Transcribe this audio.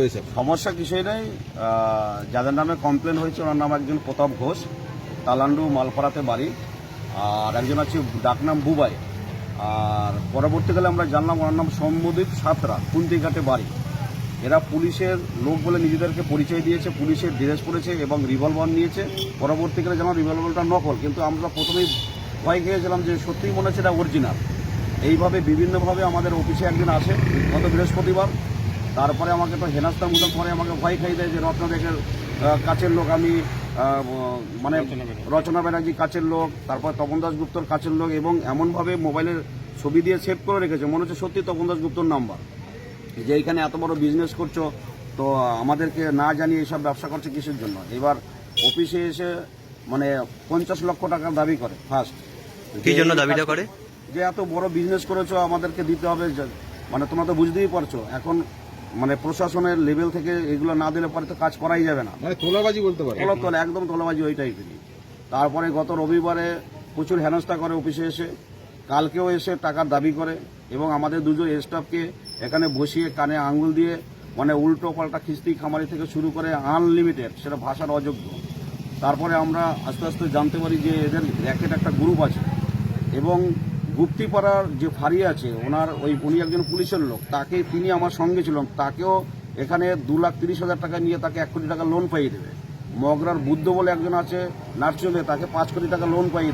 হয়েছে। সমস্যা কিছুই নেই যাদের নামে কমপ্লেন হয়েছে, ওনার নাম একজন প্রতাপ ঘোষ, তালান্ডু মালপাড়াতে বাড়ি, আর একজন আছে ডাকনাম বুবাই। আর পরবর্তীকালে আমরা জানলাম ওনার নাম সম্মদীপ সাতরা, কুন্তিঘাটে বাড়ি। এরা পুলিশের লোক বলে নিজেদেরকে পরিচয় দিয়েছে, পুলিশের ড্রেস পরেছে এবং রিভলভার নিয়েছে। পরবর্তীকালে যেমন রিভলভারটা নকল, কিন্তু আমরা প্রথমেই ভয় খেয়েছিলাম যে সত্যিই মনে হচ্ছে এটা অরিজিনাল এইভাবে বিভিন্নভাবে আমাদের অফিসে একদিন আসে, গত বৃহস্পতিবার তারপরে আমাকে তো হেনাস্তার মতো পরে আমাকে ভয় খাই দেয় যে রত্নদেশের কাছের লোক আমি মানে রচনা ব্যানার্জি। কাছের লোক তারপর তপন দাসগুপ্তর কাছের লোক এবং এমনভাবে মোবাইলের ছবি দিয়ে সেভ করে রেখেছে। মনে হচ্ছে সত্যি তপন দাসগুপ্তর নাম্বার। যে এখানে এত বড় বিজনেস করছ তো আমাদেরকে না জানিয়ে এসব ব্যবসা করছে কিসের জন্য? এবার অফিসে এসে মানে পঞ্চাশ লক্ষ টাকার দাবি করে ফার্স্ট কি জন্য দাবিটা করে? যে এত বড় বিজনেস করেছ আমাদেরকে দিতে হবে মানে তোমরা তো বুঝতেই পারছ। এখন মানে প্রশাসনের লেভেল থেকে এগুলো না দিলে পরে তো কাজ করাই যাবে না। মানে তোলাবাজি বলতে পারে। তোলা তোলা একদম তোলাবাজি ওই টাইপেরই তারপরে গত রবিবারে প্রচুর হেনস্থা করে অফিসে এসে কালকেও এসে টাকার দাবি করে এবং আমাদের দুজন স্টাফকে এখানে বসিয়ে কানে আঙ্গুল দিয়ে মানে উল্টো পাল্টা খিস্তি খামারি থেকে শুরু করে আনলিমিটেড সেটা ভাষার অযোগ্য। তারপরে আমরা আস্তে আস্তে জানতে পারি যে এদের র্যাকেট একটা গ্রুপ আছে এবং গুপ্তিপাড়ার যে ফাঁড়ি আছে, ওনার ওই উনি একজন পুলিশের লোক, তাকে তিনি আমার সঙ্গে ছিলেন, তাকেও এখানে দু লাখ তিরিশ হাজার টাকা নিয়ে তাকে এক কোটি টাকা লোন পাইয়ে দেবে। মগরার বুদ্ধ বলে একজন আছে, নার্সিংহোমে তাকে পাঁচ কোটি টাকা লোন পাইয়ে